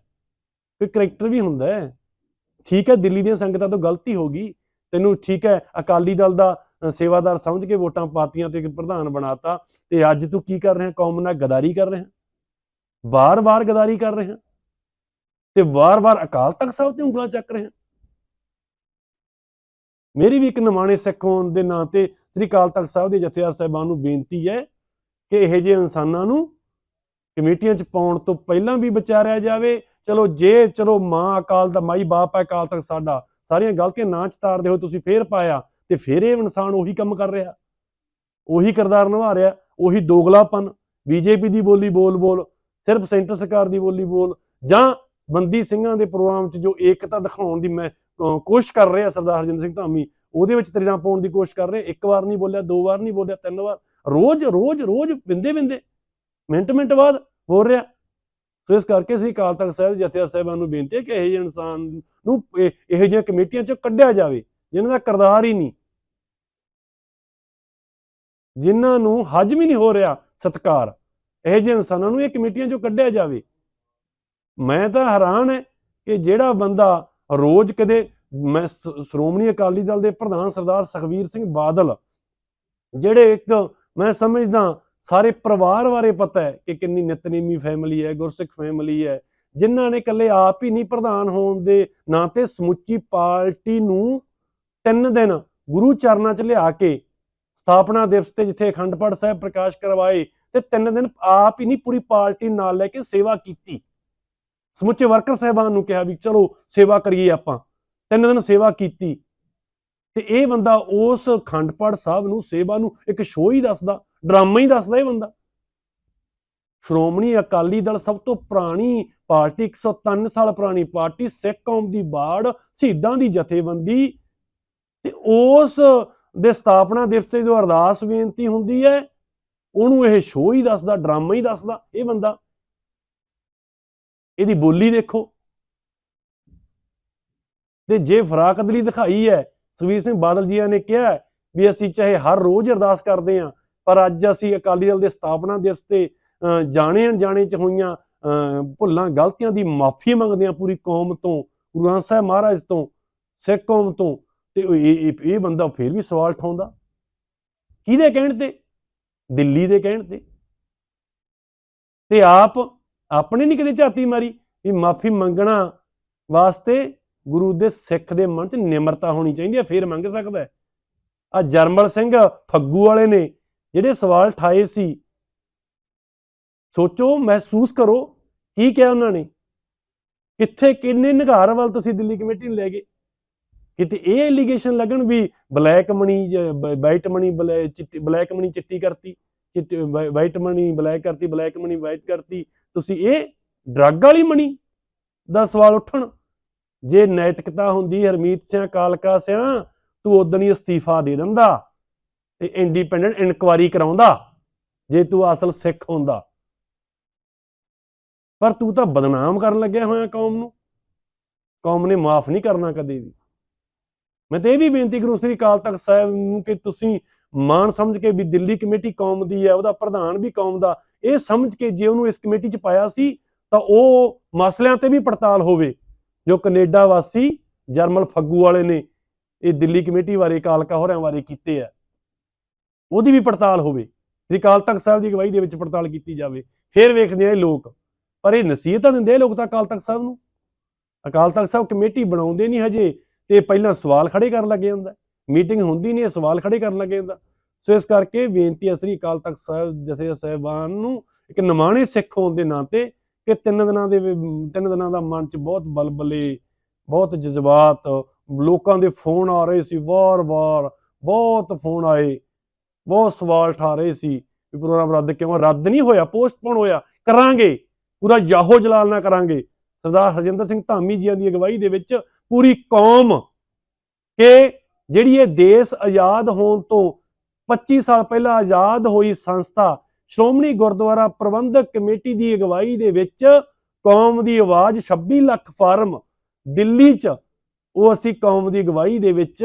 ਕੋਈ ਕਰੈਕਟਰ ਵੀ ਹੁੰਦਾ ਹੈ। ਠੀਕ ਹੈ, ਦਿੱਲੀ ਦੀਆਂ ਸੰਗਤਾਂ ਤੋਂ ਗਲਤੀ ਹੋ ਗਈ। ਤੈਨੂੰ ਠੀਕ ਹੈ, ਅਕਾਲੀ ਦਲ ਦਾ ਸੇਵਾਦਾਰ ਸਮਝ ਕੇ ਵੋਟਾਂ ਪਾਤੀਆਂ ਤੇ ਪ੍ਰਧਾਨ ਬਣਾਤਾ। ਤੇ ਅੱਜ ਤੂੰ ਕੀ ਕਰ ਰਿਹਾ? ਕੌਮ ਨਾਲ ਗਦਾਰੀ ਕਰ ਰਿਹਾ? ਵਾਰ-ਵਾਰ ਗਦਾਰੀ ਕਰ ਰਿਹਾ? ਤੇ ਵਾਰ-ਵਾਰ ਅਕਾਲ ਤਖਤ ਸਾਹਿਬ ਤੇ ਉਂਗਲਾਂ ਚੱਕ ਰਿਹਾ? ਮੇਰੀ ਵੀ ਇੱਕ ਨਿਮਾਣੇ ਸਿੱਖ ਹੋਣ ਦੇ ਨਾਂ ਤੇ ਸ੍ਰੀ ਅਕਾਲ ਤਖਤ ਸਾਹਿਬ ਦੇ ਜਥੇਦਾਰ ਸਾਹਿਬਾਨ ਨੂੰ ਬੇਨਤੀ ਹੈ ਕਿ ਇਹੋ ਜਿਹੇ ਇਨਸਾਨਾਂ ਨੂੰ ਕਮੇਟੀਆਂ 'ਚ ਪਾਉਣ ਤੋਂ ਪਹਿਲਾਂ ਵੀ ਵਿਚਾਰਿਆ ਜਾਵੇ। ਚਲੋ ਜੇ, ਚਲੋ ਮਾਂ ਅਕਾਲ ਦਾ, ਮਾਈ ਬਾਪ ਹੈ ਅਕਾਲ ਤਖਤ ਸਾਡਾ। ਸਾਰੀਆਂ ਗਲਤੀਆਂ ਨਾ ਚਤਾਰਦੇ ਹੋ ਤੁਸੀਂ ਫੇਰ ਪਾਇਆ। ਤੇ ਫਿਰ ਇਹ ਇਨਸਾਨ ਉਹੀ ਕੰਮ ਕਰ ਰਿਹਾ। ਉਹੀ ਕਿਰਦਾਰ ਨਿਭਾ ਰਿਹਾ, ਉਹੀ ਦੋਗਲਾਪਨ, ਬੀਜੇਪੀ ਦੀ ਬੋਲੀ ਬੋਲ ਬੋਲ, ਸਿਰਫ ਸੈਂਟਰ ਸਰਕਾਰ ਦੀ ਬੋਲੀ ਬੋਲ, ਜਾਂ ਬੰਦੀ ਸਿੰਘਾਂ ਦੇ ਪ੍ਰੋਗਰਾਮ 'ਚ ਜੋ ਏਕਤਾ ਦਿਖਾਉਣ ਦੀ ਮੈਂ ਕੋਸ਼ਿਸ਼ ਕਰ ਰਿਹਾ ਸਰਦਾਰ ਹਰਜਿੰਦਰ ਸਿੰਘ ਧਾਮੀ, ਉਹਦੇ ਵਿੱਚ ਤੇਰਾ ਪਾਉਣ ਦੀ ਕੋਸ਼ਿਸ਼ ਕਰ ਰਿਹਾ। ਇੱਕ ਵਾਰ ਨਹੀਂ ਬੋਲਿਆ, ਦੋ ਵਾਰ ਨਹੀਂ ਬੋਲਿਆ, ਤਿੰਨ ਵਾਰ। ਰੋਜ਼ ਰੋਜ਼ ਰੋਜ਼ ਬਿੰਦੇ ਬਿੰਦੇ। ਮਿੰਟ ਮਿੰਟ ਬਾਅਦ ਬੋਲ ਰਿਹਾ। ਸੋ ਇਸ ਕਰਕੇ ਸ੍ਰੀ ਅਕਾਲ ਤਖਤ ਸਾਹਿਬ, ਜਥੇਦਾਰ ਸਾਹਿਬਾਨ ਨੂੰ ਬੇਨਤੀ ਹੈ ਕਿ ਇਹ ਜਿਹੇ ਇਨਸਾਨ ਨੂੰ ਇਹ- ਇਹੋ ਜਿਹੀਆਂ ਕਮੇਟੀਆਂ 'ਚੋਂ ਕੱਢਿਆ ਜਾਵੇ। ਜਿਨ੍ਹਾਂ ਦਾ ਕਰਦਾਰ ਹੀ ਨਹੀਂ। ਜਿਨ੍ਹਾਂ ਨੂੰ ਹਜਮ ਹੀ ਨਹੀਂ ਹੋ ਰਿਹਾ ਸਤਕਾਰ, ਇਹੋ ਜਿਹੇ ਇਨਸਾਨਾਂ ਨੂੰ ਇਹ ਕਮੇਟੀਆਂ 'ਚੋਂ ਕੱਢਿਆ ਜਾਵੇ। ਮੈਂ ਤਾਂ ਹੈਰਾਨ ਹੈ ਕਿ ਜਿਹੜਾ ਬੰਦਾ ਰੋਜ਼ ਕਦੇ, ਮੈਂ ਸ਼੍ਰੋਮਣੀ ਅਕਾਲੀ ਦਲ ਦੇ ਪ੍ਰਧਾਨ ਸਰਦਾਰ ਸੁਖਬੀਰ ਸਿੰਘ ਬਾਦਲ, ਜਿਹੜੇ ਇੱਕ ਮੈਂ ਸਮਝਦਾ ਸਾਰੇ ਪਰਿਵਾਰ ਬਾਰੇ ਪਤਾ ਹੈ ਕਿ ਕਿੰਨੀ ਨਿਤਨੇਮੀ ਫੈਮਿਲੀ ਹੈ, ਗੁਰਸਿੱਖ ਫੈਮਿਲੀ ਹੈ, ਜਿਨ੍ਹਾਂ ਨੇ ਇਕੱਲੇ ਆਪ ਹੀ ਨਹੀਂ ਪ੍ਰਧਾਨ ਹੋਣ ਦੇ ਨਾਂ ਤੇ ਸਮੁੱਚੀ ਪਾਰਟੀ ਨੂੰ ਤਿੰਨ ਦਿਨ ਗੁਰੂ ਚਰਨਾਂ 'ਚ ਲਿਆ ਕੇ ਸਥਾਪਨਾ ਦਿਵਸ ਤੇ ਜਿੱਥੇ ਅਖੰਡ ਪਾਠ ਸਾਹਿਬ ਪ੍ਰਕਾਸ਼ ਕਰਵਾਏ ਤੇ ਤਿੰਨ ਦਿਨ ਆਪ ਹੀ ਨਹੀਂ ਪੂਰੀ ਪਾਰਟੀ ਨਾਲ ਲੈ ਕੇ ਸੇਵਾ ਕੀਤੀ। ਸਮੁੱਚੇ ਵਰਕਰ ਸਾਹਿਬਾਨ ਨੂੰ ਕਿਹਾ ਵੀ ਚਲੋ ਸੇਵਾ ਕਰੀਏ ਆਪਾਂ। ਤਿੰਨ ਦਿਨ ਸੇਵਾ ਕੀਤੀ। ਤੇ ਇਹ ਬੰਦਾ ਉਸ ਅਖੰਡ ਪਾਠ ਸਾਹਿਬ ਨੂੰ, ਸੇਵਾ ਨੂੰ ਇੱਕ ਸ਼ੋਅ ਹੀ ਦੱਸਦਾ, ਡਰਾਮਾ ਹੀ ਦੱਸਦਾ ਇਹ ਬੰਦਾ। ਸ਼੍ਰੋਮਣੀ ਅਕਾਲੀ ਦਲ ਸਭ ਤੋਂ ਪੁਰਾਣੀ ਪਾਰਟੀ 103 ਸਾਲ ਪੁਰਾਣੀ ਪਾਰਟੀ, ਸਿੱਖ ਕੌਮ ਦੀ ਬਾੜ, ਸ਼ਹੀਦਾਂ ਦੀ ਜਥੇਬੰਦੀ ਤੇ ਉਸ ਦੇ ਸਥਾਪਨਾ ਦਿਵਸ ਤੇ ਜੋ ਅਰਦਾਸ ਬੇਨਤੀ ਹੁੰਦੀ ਹੈ ਉਹਨੂੰ ਇਹ ਸ਼ੋਅ ਹੀ ਦੱਸਦਾ ਡਰਾਮਾ ਹੀ ਦੱਸਦਾ ਇਹ ਬੰਦਾ। ਇਹਦੀ ਬੋਲੀ ਦੇਖੋ। ਤੇ ਜੇ ਫਰਾਕਦਲੀ ਦਿਖਾਈ ਹੈ ਸੁਖਬੀਰ ਸਿੰਘ ਬਾਦਲ ਜੀ ਨੇ ਕਿਹਾ ਵੀ ਅਸੀਂ ਚਾਹੇ ਹਰ ਰੋਜ਼ ਅਰਦਾਸ ਕਰਦੇ ਹਾਂ ਪਰ ਅੱਜ ਅਸੀਂ ਅਕਾਲੀ ਦਲ ਦੇ ਸਥਾਪਨਾ ਦਿਵਸ ਤੇ ਅਹ, ਜਾਣੇ ਅਣਜਾਣੇ ਚ ਹੋਈਆਂ ਅਹ, ਭੁੱਲਾਂ ਗਲਤੀਆਂ ਦੀ ਮਾਫੀ ਮੰਗਦੇ ਹਾਂ ਪੂਰੀ ਕੌਮ ਤੋਂ ਗੁਰੂ ਗ੍ਰੰਥ ਸਾਹਿਬ ਮਹਾਰਾਜ ਤੋਂ ਸਿੱਖ ਕੌਮ ਤੋਂ। ਤੇ ਇਹ, ਇਹ- ਇਹ ਬੰਦਾ ਫੇਰ ਵੀ ਸਵਾਲ ਠਾਉਂਦਾ ਕਿਹਦੇ ਕਹਿਣ ਤੇ? ਦਿੱਲੀ ਦੇ ਕਹਿਣ ਤੇ। ਤੇ ਆਪ ਆਪਣੇ ਨਹੀਂ ਕਦੇ ਝਾਤੀ ਮਾਰੀ ਵੀ ਮਾਫੀ ਮੰਗਣਾ ਵਾਸਤੇ ਗੁਰੂ ਦੇ ਸਿੱਖ ਦੇ ਮਨ 'ਚ ਨਿਮਰਤਾ ਹੋਣੀ ਚਾਹੀਦੀ ਹੈ, ਫੇਰ ਮੰਗ ਸਕਦਾ ਹੈ। ਆ ਜਰਮਲ ਸਿੰਘ ਫੱਗੂ ਵਾਲੇ ਨੇ ਜਿਹੜੇ ਸਵਾਲ ਠਾਏ ਸੀ, ਸੋਚੋ, ਮਹਿਸੂਸ ਕਰੋ, ਕੀ ਕਿਹਾ ਉਹਨਾਂ ਨੇ? ਕਿੱਥੇ, ਕਿੰਨੇ ਨਿਘਾਰ ਵੱਲ ਤੁਸੀਂ ਦਿੱਲੀ ਕਮੇਟੀ ਨੂੰ ਲੈ ਗਏ? ਕਿਤੇ ਇਹ ਐਲੀਗੇਸ਼ਨ ਲੱਗਣ ਵੀ ਬਲੈਕ ਮਨੀ ਵਾਈਟ ਮਨੀ ਚਿੱਟੀ ਬਲੈਕ ਮਨੀ ਚਿੱਟੀ ਕਰਤੀ, ਚਿੱਟੀ ਵਾਈਟ ਮਨੀ ਬਲੈਕ ਕਰਤੀ ਬਲੈਕ ਮਨੀ ਵਾਈਟ ਕਰਤੀ, ਤੁਸੀਂ ਇਹ ਡਰੱਗ ਵਾਲੀ ਮਨੀ ਦਾ ਸਵਾਲ ਉੱਠਣ। ਜੇ ਨੈਤਿਕਤਾ ਹੁੰਦੀ, ਹਰਮੀਤ ਸਿੰਘ ਕਾਲਕਾ ਸਿਆ, ਤੂੰ ਉਦੋਂ ਹੀ ਅਸਤੀਫਾ ਦੇ ਦਿੰਦਾ ਤੇ ਇੰਡੀਪੈਂਡੈਂਟ ਇਨਕੁਆਰੀ ਕਰਾਉਂਦਾ, ਜੇ ਤੂੰ ਅਸਲ ਸਿੱਖ ਹੁੰਦਾ। ਪਰ ਤੂੰ ਤਾਂ ਬਦਨਾਮ ਕਰਨ ਲੱਗਿਆ ਹੋਇਆ ਕੌਮ ਨੂੰ। ਕੌਮ ਨੇ ਮਾਫ ਨਹੀਂ ਕਰਨਾ ਕਦੇ ਵੀ। ਮੈਂ ਤੇ ਇਹ ਵੀ ਬੇਨਤੀ ਕਰੂੰ, ਸ੍ਰੀ ਅਕਾਲ ਤਖਤ ਸਾਹਿਬ ਨੂੰ ਕਿ ਤੁਸੀਂ ਮਾਨ ਸਮਝ ਕੇ ਵੀ ਦਿੱਲੀ ਕਮੇਟੀ ਕੌਮ ਦੀ ਹੈ, ਉਹਦਾ ਪ੍ਰਧਾਨ ਵੀ ਕੌਮ ਦਾ, ਇਹ ਸਮਝ ਕੇ ਜੇ ਉਹਨੂੰ ਇਸ ਕਮੇਟੀ 'ਚ ਪਾਇਆ ਸੀ, ਤਾਂ ਉਹ ਮਸਲਿਆਂ ਤੇ ਵੀ ਪੜਤਾਲ ਹੋਵੇ। ਜੋ ਕੈਨੇਡਾ ਵਾਸੀ ਜਰਮਲ ਫੱਗੂ ਵਾਲੇ ਨੇ, ਇਹ ਦਿੱਲੀ ਕਮੇਟੀ ਬਾਰੇ, ਕਾਲਕਾ ਹੋਰਾਂ ਬਾਰੇ ਕੀਤੇ ਆ, ਉਹਦੀ ਵੀ ਪੜਤਾਲ ਹੋਵੇ। ਸ੍ਰੀ ਅਕਾਲ ਤਖਤ ਸਾਹਿਬ ਦੀ ਅਗਵਾਈ ਦੇ ਵਿੱਚ ਪੜਤਾਲ ਕੀਤੀ ਜਾਵੇ, ਫਿਰ ਵੇਖਦੇ ਆ ਇਹ ਲੋਕ। ਪਰ ਇਹ ਨਸੀਹਤਾਂ ਦਿੰਦੇ ਆ ਲੋਕ ਤਾਂ ਅਕਾਲ ਤਖਤ ਸਾਹਿਬ ਨੂੰ। ਅਕਾਲ ਤਖਤ ਸਾਹਿਬ ਕਮੇਟੀ ਬਣਾਉਂਦੇ ਨਹੀਂ ਹਜੇ ਤੇ ਪਹਿਲਾਂ ਸਵਾਲ ਖੜੇ ਕਰਨ ਲੱਗੇ ਜਾਂਦਾ ਮੀਟਿੰਗ ਹੁੰਦੀ ਨਹੀਂ, ਇਹ ਸਵਾਲ ਖੜੇ ਕਰਨ ਲੱਗੇ ਜਾਂਦਾ ਸੋ ਇਸ ਕਰਕੇ ਬੇਨਤੀ ਹੈ, ਸ੍ਰੀ ਅਕਾਲ ਤਖਤ ਸਾਹਿਬ ਜਥੇ ਸਾਹਿਬਾਨ ਨੂੰ ਇੱਕ ਨਿਮਾਣੇ ਸਿੱਖ ਹੋਣ ਦੇ ਨਾਤੇ ਕਿ ਤਿੰਨ ਦਿਨਾਂ ਦੇ ਤਿੰਨ ਦਿਨਾਂ ਦਾ ਮਨ 'ਚ ਬਹੁਤ ਬਲਬਲੇ, ਬਹੁਤ ਜਜ਼ਬਾਤ, ਲੋਕਾਂ ਦੇ ਫੋਨ ਆ ਰਹੇ ਸੀ ਵਾਰ-ਵਾਰ ਬਹੁਤ ਫੋਨ ਆਏ, ਬਹੁਤ ਸਵਾਲ ਠਾ ਰਹੇ ਸੀ ਵੀ ਪ੍ਰੋਗਰਾਮ ਰੱਦ ਕਿਉਂ ਰੱਦ ਨਹੀਂ ਹੋਇਆ, ਪੋਸਟਪੋਨ ਹੋਇਆ, ਕਰਾਂਗੇ। ਪੂਰਾ ਜਾਹੋ ਜਲਾਲ ਨਾ ਕਰਾਂਗੇ। ਸਰਦਾਰ ਹਰਜਿੰਦਰ ਸਿੰਘ ਧਾਮੀ ਜੀ ਦੀ ਅਗਵਾਈ ਦੇ ਵਿੱਚ ਪੂਰੀ ਕੌਮ ਕਿ ਜਿਹੜੀ ਇਹ ਦੇਸ਼ ਆਜ਼ਾਦ ਹੋਣ ਤੋਂ 25 ਸਾਲ ਪਹਿਲਾਂ ਆਜ਼ਾਦ ਹੋਈ ਸੰਸਥਾ ਸ਼੍ਰੋਮਣੀ ਗੁਰਦੁਆਰਾ ਪ੍ਰਬੰਧਕ ਕਮੇਟੀ ਦੀ ਅਗਵਾਈ ਦੇ ਵਿੱਚ ਕੌਮ ਦੀ ਆਵਾਜ਼ 26 ਲੱਖ ਫਾਰਮ ਦਿੱਲੀ 'ਚ ਉਹ ਅਸੀਂ ਕੌਮ ਦੀ ਅਗਵਾਈ ਦੇ ਵਿੱਚ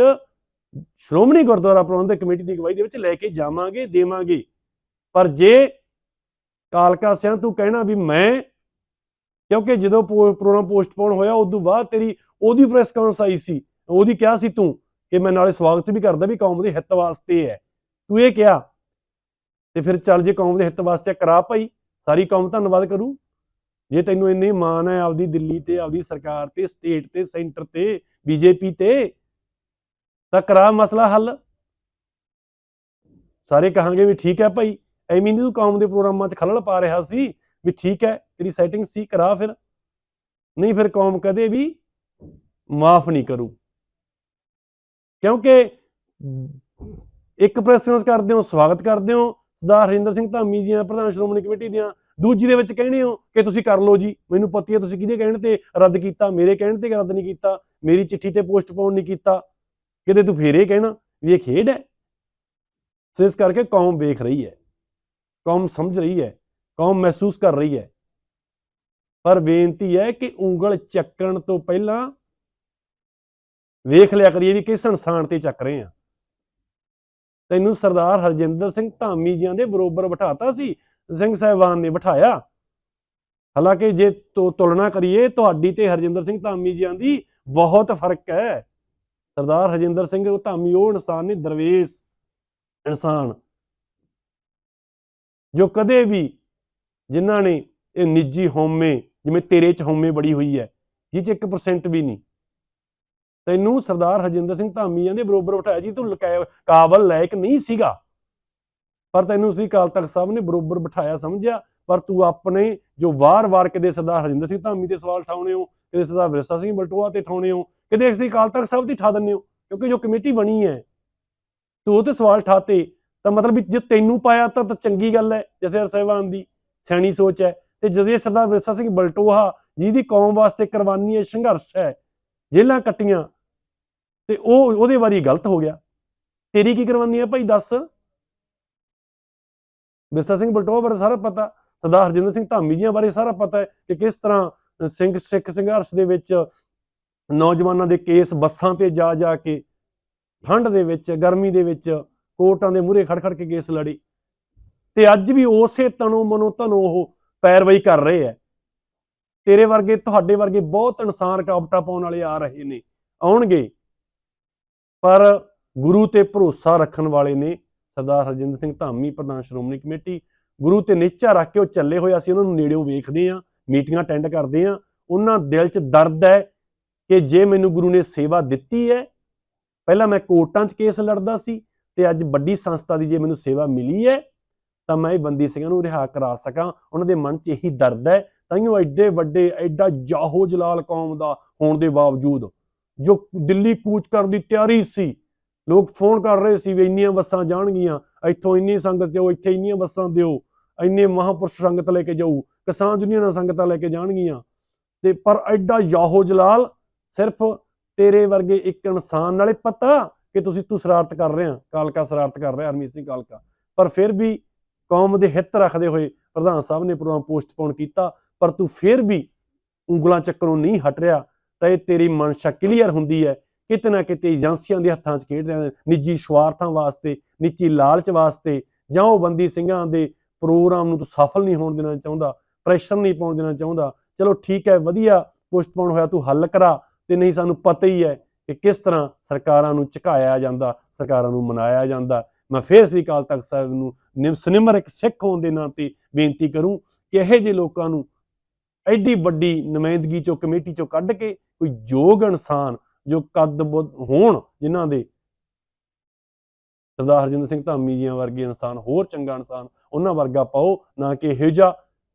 ਸ਼੍ਰੋਮਣੀ ਗੁਰਦੁਆਰਾ ਪ੍ਰਬੰਧਕ ਕਮੇਟੀ ਦੀ ਅਗਵਾਈ ਦੇ ਵਿੱਚ ਲੈ ਕੇ ਜਾਵਾਂਗੇ, ਦੇਵਾਂਗੇ। ਪਰ ਜੇ ਕਾਲਕਾ ਸਿਆਂ ਤੂੰ ਕਹਿਣਾ ਵੀ ਮੈਂ ਕਿਉਂਕਿ ਜਦੋਂ ਪ੍ਰੋਗਰਾਮ ਪੋਸਟਪੋਨ ਹੋਇਆ, ਉਦੋਂ ਬਾਅਦ ਤੇਰੀ ਉਹਦੀ ਪ੍ਰੈਸ ਕਾਨਫਰੰਸ ਆਈ ਸੀ। ਉਹਦੀ ਕਿਹਾ ਸੀ ਤੂੰ ਕਿ ਮੈਂ ਨਾਲੇ ਸਵਾਗਤ ਵੀ ਕਰਦਾ ਵੀ ਕੌਮ ਦੇ ਹਿੱਤ ਵਾਸਤੇ ਹੈ। ਤੂੰ ਇਹ ਕਿਹਾ, ਤੇ ਫਿਰ ਚੱਲ ਜੇ ਕੌਮ ਦੇ ਹਿੱਤ ਵਾਸਤੇ ਕਰਾ ਭਾਈ, ਸਾਰੀ ਕੌਮ ਧੰਨਵਾਦ ਕਰੂ। ਜੇ ਤੈਨੂੰ ਇੰਨੀ ਮਾਣ ਹੈ ਆਪਦੀ ਦਿੱਲੀ ਤੇ, ਆਪਦੀ ਸਰਕਾਰ ਤੇ ਸਟੇਟ ਤੇ ਸੈਂਟਰ ਤੇ ਬੀਜੇਪੀ ਤੇ, ਤਾਂ ਕਰਾ ਮਸਲਾ ਹੱਲ। ਸਾਰੇ ਕਹਾਂਗੇ ਵੀ ਠੀਕ ਹੈ ਭਾਈ, ਐਵੇਂ ਨਹੀਂ ਤੂੰ ਕੌਮ ਦੇ ਪ੍ਰੋਗਰਾਮਾਂ 'ਚ ਖਲਲ ਪਾ ਰਿਹਾ ਸੀ। ਵੀ ਠੀਕ ਹੈ, ਤੇਰੀ ਸੈਟਿੰਗ ਸੀ ਕਰਾ ਫਿਰ। ਨਹੀਂ ਫਿਰ ਕੌਮ ਕਦੇ ਵੀ ਮਾਫ ਨਹੀਂ ਕਰੂ। ਕਿਉਂਕਿ ਇੱਕ ਪ੍ਰੈਸ ਕਰਦੇ ਹੋ, ਸਵਾਗਤ ਕਰਦੇ ਹੋ, ਸਰਦਾਰ ਹਰਿੰਦਰ ਸਿੰਘ ਧਾਮੀ ਜੀ ਪ੍ਰਧਾਨ ਸ਼੍ਰੋਮਣੀ ਕਮੇਟੀ ਦੀਆਂ। ਦੂਜੀ ਦੇ ਵਿੱਚ ਕਹਿੰਦੇ ਹੋ ਕਿ ਤੁਸੀਂ ਕਰ ਲਓ ਜੀ। ਮੈਨੂੰ ਪਤੀ ਹੈ, ਤੁਸੀਂ ਕਿਹਦੇ ਕਹਿਣ ਤੇ ਰੱਦ ਕੀਤਾ? ਮੇਰੇ ਕਹਿਣ ਤੇ ਰੱਦ ਨਹੀਂ ਕੀਤਾ। ਮੇਰੀ ਚਿੱਠੀ ਤੇ ਪੋਸਟਪੋਨ ਨਹੀਂ ਕੀਤਾ। ਕਿਤੇ ਤੂੰ ਫੇਰ ਇਹ ਕਹਿਣਾ ਵੀ ਇਹ ਖੇਡ ਹੈ? ਸੋ ਇਸ ਕਰਕੇ ਕੌਮ ਵੇਖ ਰਹੀ ਹੈ। ਕੌਮ ਸਮਝ ਰਹੀ ਹੈ। ਕੌਮ ਮਹਿਸੂਸ ਕਰ ਰਹੀ ਹੈ। ਪਰ ਬੇਨਤੀ ਹੈ ਕਿ ਉਂਗਲ ਚੱਕਣ ਤੋਂ ਪਹਿਲਾਂ ਵੇਖ ਲਿਆ ਕਰੀਏ ਵੀ ਕਿਸ ਇਨਸਾਨ ਤੇ ਚੱਕ ਰਹੇ ਆ ਤੈਨੂੰ ਸਰਦਾਰ ਹਰਜਿੰਦਰ ਸਿੰਘ ਧਾਮੀ ਜੀਆਂ ਦੇ ਬਰੋਬਰ ਬਿਠਾਤਾ ਸੀ, ਸਿੰਘ ਸਾਹਿਬਾਨ ਨੇ ਬਿਠਾਇਆ। ਹਾਲਾਂਕਿ ਜੇ ਤੁਲਨਾ ਕਰੀਏ, ਤੁਹਾਡੀ ਤੇ ਹਰਜਿੰਦਰ ਸਿੰਘ ਧਾਮੀ ਜੀਆਂ ਦੀ ਬਹੁਤ ਫ਼ਰਕ ਹੈ। ਸਰਦਾਰ ਹਰਜਿੰਦਰ ਸਿੰਘ ਉਹ ਧਾਮੀ, ਉਹ ਇਨਸਾਨ ਨੇ ਦਰਵੇਸ਼ ਇਨਸਾਨ। ਜੋ ਕਦੇ ਵੀ ਜਿਨ੍ਹਾਂ ਨੇ ਇਹ ਨਿੱਜੀ ਹਉਮੈ, ਜਿਵੇਂ ਤੇਰੇ ਚ ਹਉਮੈ ਬੜੀ ਹੋਈ ਹੈ ਜਿਹ ਚ 1% ਵੀ ਨਹੀਂ। ਤੈਨੂੰ ਸਰਦਾਰ ਹਰਜਿੰਦਰ ਸਿੰਘ ਧਾਮੀ ਦੇ ਬਰੋਬਰ ਬਿਠਾਇਆ ਜੀ, ਤੂੰ ਲਕਾ- ਕਾਬਲ ਲਾਇਕ ਨਹੀਂ ਸੀਗਾ। ਪਰ ਤੈਨੂੰ ਸ੍ਰੀ ਅਕਾਲ ਤਖਤ ਸਾਹਿਬ ਨੇ ਬਰੋਬਰ ਬਿਠਾਇਆ ਸਮਝਿਆ, ਪਰ ਤੂੰ ਆਪਣੇ ਜੋ ਵਾਰ-ਵਾਰ ਕਿਤੇ ਸਰਦਾਰ ਹਰਜਿੰਦਰ ਸਿੰਘ ਧਾਮੀ ਤੇ ਸਵਾਲ ਠਾਉਣੇ ਹੋ ਕਦੇ ਸਰਦਾਰ ਵਿਰਸਾ ਸਿੰਘ ਬਲਟੋਆ ਤੇ ਠਾਉਣੇ ਹੋ, ਕਿਤੇ ਸ੍ਰੀ ਅਕਾਲ ਤਖਤ ਸਾਹਿਬ ਤੇ ਠਾ ਦਿੰਦੇ ਹੋ, ਕਿਉਂਕਿ ਜੋ ਕਮੇਟੀ ਬਣੀ ਹੈ, ਤੂੰ ਉਹ ਤੇ ਸਵਾਲ ਠਾਤੇ ਤਾਂ ਮਤਲਬ ਜੇ ਤੈਨੂੰ ਪਾਇਆ ਤਾਂ ਤਾਂ ਚੰਗੀ ਗੱਲ ਹੈ ਜਥੇਦਾਰ ਸਾਹਿਬਾਨ ਦੀ। ਸੈਣੀ ਸੋਚ ਹੈ। ਤੇ ਜਦੋਂ ਸਰਦਾਰ ਵਿਰਸਾ ਸਿੰਘ ਬਲਟੋਹਾ ਜਿਹਦੀ ਕੌਮ ਵਾਸਤੇ ਕੁਰਬਾਨੀ ਹੈ, ਸੰਘਰਸ਼ ਹੈ ਜੇਲਾਂ ਕੱਟੀਆਂ, ਤੇ ਉਹ ਉਹਦੇ ਵਾਰੀ ਗਲਤ ਹੋ ਗਿਆ। ਤੇਰੀ ਕੀ ਕੁਰਬਾਨੀ ਹੈ ਭਾਈ ਦੱਸ? ਵਿਰਸਾ ਸਿੰਘ ਬਲਟੋਹਾ ਬਾਰੇ ਸਾਰਾ ਪਤਾ, ਸਰਦਾਰ ਹਰਜਿੰਦਰ ਸਿੰਘ ਧਾਮੀ ਜੀਆਂ ਬਾਰੇ ਸਾਰਾ ਪਤਾ ਹੈ ਕਿ ਕਿਸ ਤਰ੍ਹਾਂ ਸਿੰਘ ਸਿੱਖ ਸੰਘਰਸ਼ ਦੇ ਵਿੱਚ ਨੌਜਵਾਨਾਂ ਦੇ ਕੇਸ ਬੱਸਾਂ ਤੇ ਜਾ ਜਾ ਕੇ ਠੰਡ ਦੇ ਵਿੱਚ, ਗਰਮੀ ਦੇ ਵਿੱਚ ਕੋਰਟਾਂ ਦੇ ਮੂਹਰੇ ਖੜ ਖੜ ਕੇ ਕੇਸ ਲੜੀ। ਤੇ ਅੱਜ ਵੀ ਉਸੇ ਤਨੋ ਮਨੋ ਤਨੋਂ ਉਹ ਪੈਰਵਾਈ ਕਰ ਰਹੇ ਹੈ ਤੇਰੇ ਵਰਗੇ, ਤੁਹਾਡੇ ਵਰਗੇ ਬਹੁਤ ਇਨਸਾਨ ਕਾਬਟਾ ਪਾਉਣ ਵਾਲੇ ਆ ਰਹੇ ਨੇ। ਆਉਣਗੇ। ਪਰ ਗੁਰੂ ਤੇ ਭਰੋਸਾ ਰੱਖਣ ਵਾਲੇ ਨੇ ਸਰਦਾਰ ਹਰਜਿੰਦਰ ਸਿੰਘ ਧਾਮੀ, ਪ੍ਰਧਾਨ ਸ਼੍ਰੋਮਣੀ ਕਮੇਟੀ। ਗੁਰੂ ਤੇ ਨਿਚਾ ਰੱਖ ਕੇ ਉਹ ਚੱਲੇ ਹੋਏ ਅਸੀਂ ਉਹਨਾਂ ਨੂੰ ਨੇੜਿਓਂ ਵੇਖਦੇ ਆ, ਮੀਟਿੰਗਾਂ ਅਟੈਂਡ ਕਰਦੇ ਆ। ਉਹਨਾਂ ਦਿਲ 'ਚ ਦਰਦ ਹੈ ਕਿ ਜੇ ਮੈਨੂੰ ਗੁਰੂ ਨੇ ਸੇਵਾ ਦਿੱਤੀ ਹੈ ਪਹਿਲਾਂ ਮੈਂ ਕੋਰਟਾਂ 'ਚ ਕੇਸ ਲੜਦਾ ਸੀ ਤੇ ਅੱਜ ਵੱਡੀ ਸੰਸਥਾ ਦੀ ਜੇ ਮੈਨੂੰ ਸੇਵਾ ਮਿਲੀ ਹੈ ਤਾਂ ਮੈਂ ਇਹ ਬੰਦੀ ਸਿੰਘਾਂ ਨੂੰ ਰਿਹਾ ਕਰਾ ਸਕਾਂ। ਉਹਨਾਂ ਦੇ ਮਨ 'ਚ ਇਹੀ ਦਰਦ ਹੈ। ਤਾਈਓ ਐਡੇ ਵੱਡੇ, ਐਡਾ ਜਾਹੋ ਜਲਾਲ ਕੌਮ ਦਾ ਹੋਣ ਦੇ ਬਾਵਜੂਦ ਜੋ ਦਿੱਲੀ ਕੂਚ ਕਰਨ ਦੀ ਤਿਆਰੀ ਸੀ, ਲੋਕ ਫੋਨ ਕਰ ਰਹੇ ਸੀ ਵੀ ਇੰਨੀਆਂ ਬੱਸਾਂ ਜਾਣਗੀਆਂ, ਇੱਥੋਂ ਇੰਨੀ ਸੰਗਤ ਦਿਓ ਇੱਥੇ ਇੰਨੀਆਂ ਬੱਸਾਂ ਦਿਓ, ਇੰਨੇ ਮਹਾਪੁਰਸ਼ ਸੰਗਤ ਲੈ ਕੇ ਜਾਊ, ਕਿਸਾਨ ਯੂਨੀਅਨਾਂ ਸੰਗਤਾਂ ਲੈ ਕੇ ਜਾਣਗੀਆਂ। ਤੇ ਪਰ ਐਡਾ ਯਾਹੋ ਜਲਾਲ ਸਿਰਫ ਤੇਰੇ ਵਰਗੇ ਇੱਕ ਇਨਸਾਨ ਨਾਲੇ ਪਤਾ ਕਿ ਤੁਸੀਂ ਤੂੰ ਸ਼ਰਾਰਤ ਕਰ ਰਹੇ ਆ, ਕਾਲਕਾ ਸ਼ਰਾਰਤ ਕਰ ਰਿਹਾ ਹਰਮੀਤ ਸਿੰਘ ਕਾਲਕਾ। ਪਰ ਫਿਰ ਵੀ ਕੌਮ ਦੇ ਹਿੱਤ ਰੱਖਦੇ ਹੋਏ ਪ੍ਰਧਾਨ ਸਾਹਿਬ ਨੇ ਪ੍ਰੋਗਰਾਮ ਪੋਸਟਪੋਨ ਕੀਤਾ, ਪਰ ਤੂੰ ਫਿਰ ਵੀ ਉਂਗਲਾਂ ਚੱਕਰੋਂ ਨਹੀਂ ਹਟ ਰਿਹਾ, ਤਾਂ ਇਹ ਤੇਰੀ ਮਨਸ਼ਾ ਕਲੀਅਰ ਹੁੰਦੀ ਹੈ ਕਿਤੇ ਨਾ ਕਿਤੇ ਏਜੰਸੀਆਂ ਦੇ ਹੱਥਾਂ 'ਚ ਖੇਡ ਰਿਹਾ, ਨਿੱਜੀ ਸਵਾਰਥਾਂ ਵਾਸਤੇ, ਨਿੱਜੀ ਲਾਲਚ ਵਾਸਤੇ, ਜਾਂ ਉਹ ਬੰਦੀ ਸਿੰਘਾਂ ਦੇ ਪ੍ਰੋਗਰਾਮ ਨੂੰ ਤੂੰ ਸਫਲ ਨਹੀਂ ਹੋਣ ਦੇਣਾ ਚਾਹੁੰਦਾ ਪ੍ਰੈਸ਼ਰ ਨਹੀਂ ਪਾਉਣ ਦੇਣਾ ਚਾਹੁੰਦਾ। ਚਲੋ ਠੀਕ ਹੈ, ਵਧੀਆ ਪੋਸਟਪੋਨ ਹੋਇਆ, ਤੂੰ ਹੱਲ ਕਰਾ ਤੇ ਨਹੀਂ ਸਾਨੂੰ ਪਤਾ ਹੀ ਹੈ ਕਿ ਕਿਸ ਤਰ੍ਹਾਂ ਸਰਕਾਰਾਂ ਨੂੰ ਝੁਕਾਇਆ ਜਾਂਦਾ, ਸਰਕਾਰਾਂ ਨੂੰ ਮਨਾਇਆ ਜਾਂਦਾ। ਮੈਂ ਫੇਰ ਸ੍ਰੀ ਅਕਾਲ ਤਖਤ ਸਾਹਿਬ ਨੂੰ ਨਿਮ ਸਨਿਮਰ ਇੱਕ ਸਿੱਖ ਹੋਣ ਦੇ ਨਾਤੇ ਬੇਨਤੀ ਕਰੂੰ ਕਿ ਇਹੋ ਜਿਹੇ ਲੋਕਾਂ ਨੂੰ ਐਡੀ ਵੱਡੀ ਨੁਮਾਇੰਦਗੀ ਚੋਂ, ਕਮੇਟੀ ਚੋਂ ਕੱਢ ਕੇ ਕੋਈ ਯੋਗ ਇਨਸਾਨ ਜੋ ਕੱਦ ਬੁੱਧ ਹੋਣ, ਜਿਨ੍ਹਾਂ ਦੇ ਸਰਦਾਰ ਹਰਜਿੰਦਰ ਸਿੰਘ ਧਾਮੀ ਜੀਆਂ ਵਰਗੇ ਇਨਸਾਨ, ਹੋਰ ਚੰਗਾ ਇਨਸਾਨ, ਉਹਨਾਂ ਵਰਗਾ ਪਾਓ, ਨਾ ਕਿ ਇਹੋ ਜਿਹਾ